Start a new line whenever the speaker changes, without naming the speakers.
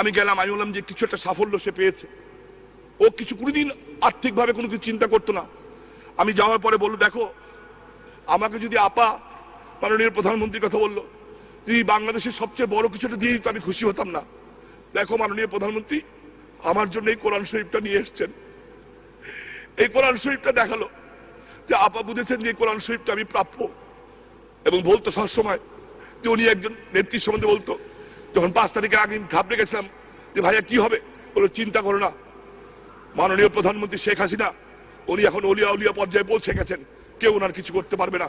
আমি গেলাম, আমি বললাম যে কিছু একটা সাফল্য সে পেয়েছে। ও কিছু কোনোদিন আর্থিকভাবে কোনো কিছু চিন্তা করতো না। আমি যাওয়ার পরে বলল, দেখো, আমাকে যদি আপা, মাননীয় প্রধানমন্ত্রীর কথা বলল, যদি বাংলাদেশের সবচেয়ে বড় কিছু একটা দিয়ে দিত, আমি খুশি হতাম না। দেখো, মাননীয় প্রধানমন্ত্রী আমার জন্য এই কোরআন শরীফটা নিয়ে এসছেন। এই কোরআন শরীফটা দেখাল যে আপা বুঝেছেন যে কোরআন শরীফটা আমি প্রাপ্য। এবং বলতো সবসময় যে উনি একজন নেত্রীর সম্বন্ধে বলতো যখন পাঁচ তারিখে আগে ঘাবড়ে গেছিলাম, যে ভাইয়া কি হবে, বলে চিন্তা করো না। মাননীয় প্রধানমন্ত্রী শেখ হাসিনা, উনি এখন অলিয়া উলিয়া পর্যায়ে পৌঁছে গেছেন। কেউ ওনার কিছু করতে পারবে না।